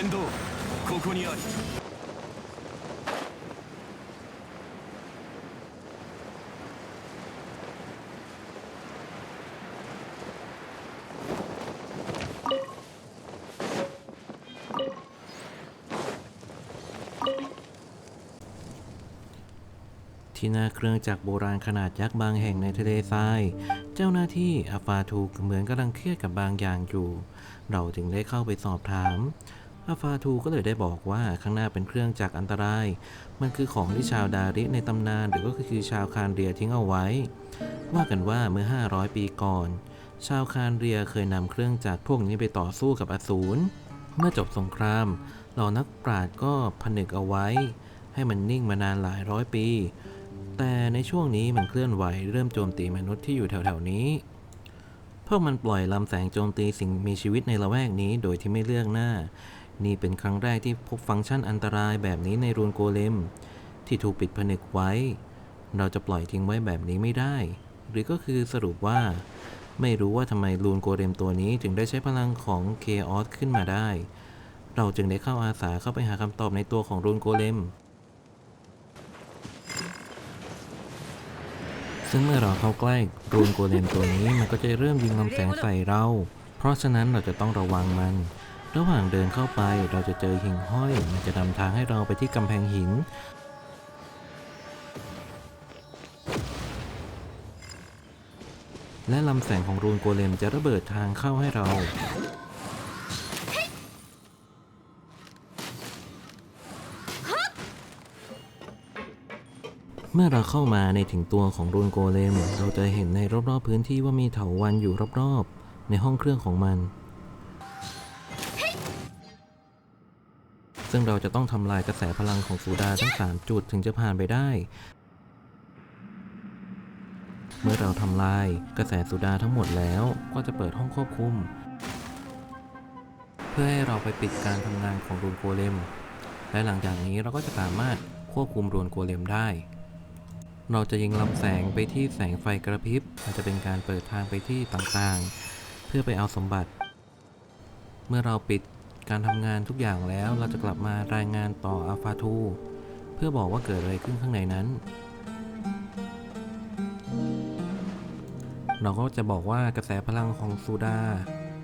連動ここにありที่หน้าเครื่องจักรโบราณขนาดยักษ์บางแห่งในทะเลทราย เจ้าหน้าที่อาฟาทูกเหมือนกำลังเครียดกับบางอย่างอยู่ เราจึงได้เข้าไปสอบถาม อาฟาทูก็เลยได้บอกว่าข้างหน้าเป็นเครื่องจักรอันตราย มันคือของที่ชาวดาริในตำนานหรือก็คือชาวคานเรียทิ้งเอาไว้ ว่ากันว่าเมื่อ 500 ปีก่อน ชาวคานเรียเคยนำเครื่องจักรพวกนี้ไปต่อสู้กับอสูร เมื่อจบสงครามเหล่านักปราชญ์ก็ผนึกเอาไว้ ให้มันนิ่งมานานหลายร้อยปี แต่ในช่วงนี้มันเคลื่อนไหวเริ่มโจมตีมนุษย์ที่อยู่แถวๆนี้พวกมันปล่อยลำแสงโจมตีสิ่งมีชีวิตในละแวกนี้โดยที่ไม่เลือกหน้า นี่เป็นครั้งแรกที่พบฟังก์ชันอันตรายแบบนี้ในรูนโกเลม ที่ถูกปิดผนึกไว้ เราจะปล่อยทิ้งไว้แบบนี้ไม่ได้ หรือก็คือสรุปว่า ไม่รู้ว่าทำไมรูนโกเลมตัวนี้ถึงได้ใช้พลังของเคออสขึ้นมาได้ เราจึงได้เข้าอาสาเข้าไปหาคำตอบในตัวของรูนโกเลมซึ่งเมื่อเราเข้าใกล้รูนโกเลมตัวนี้มันก็จะเริ่มยิงลำแสงใส่เรา เพราะฉะนั้นเราจะต้องระวังมัน ระหว่างเดินเข้าไปเราจะเจอหิ่งห้อย มันจะนำทางให้เราไปที่กำแพงหิน และลำแสงของรูนโกเลมจะระเบิดทางเข้าให้เราเมื่อเราเข้ามาในถึงตัวของรูนโกเลม เราจะเห็นในรอบๆพื้นที่ว่ามีเถาวันอยู่รอบๆ ในห้องเครื่องของมัน ซึ่งเราจะต้องทำลายกระแสพลังของสูดาทั้ง 3 จุดถึงจะผ่านไปได้ เมื่อเราทำลายกระแสสูดาทั้งหมดแล้วก็จะเปิดห้องควบคุม เพื่อให้เราไปปิดการทำงานของรูนโกเลม และหลังจากนี้เราก็จะสามารถควบคุมรูนโกเลมได้ เราจะยิงลำแสงไปที่แสงไฟกระพริบอาจจะเป็นการเปิดทางไปที่ต่างๆ เพื่อไปเอาสมบัติ เมื่อเราปิด การทำงานทุกอย่างแล้วเราจะกลับมารายงานต่ออัลฟาทูเพื่อบอกว่าเกิดอะไรขึ้นข้างในนั้น เราก็จะบอกว่ากระแสพลังของซูดา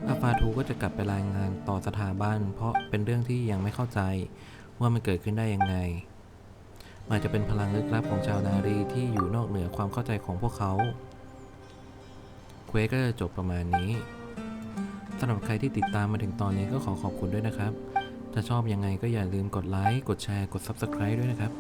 อัลฟาทูก็จะกลับไปรายงานต่อสถาบัน เพราะเป็นเรื่องที่ยังไม่เข้าใจว่ามันเกิดขึ้นได้ยังไงอาจจะเป็นพลังลึกลับของชาวนารีที่อยู่นอกเหนือความเข้าใจของพวกเขา เควสก็จะจบประมาณนี้ สำหรับใครที่ติดตามมาถึงตอนนี้ก็ขอขอบคุณด้วยนะครับ ถ้าชอบยังไงก็อย่าลืมกดไลค์ กดแชร์ กด Subscribe ด้วยนะครับ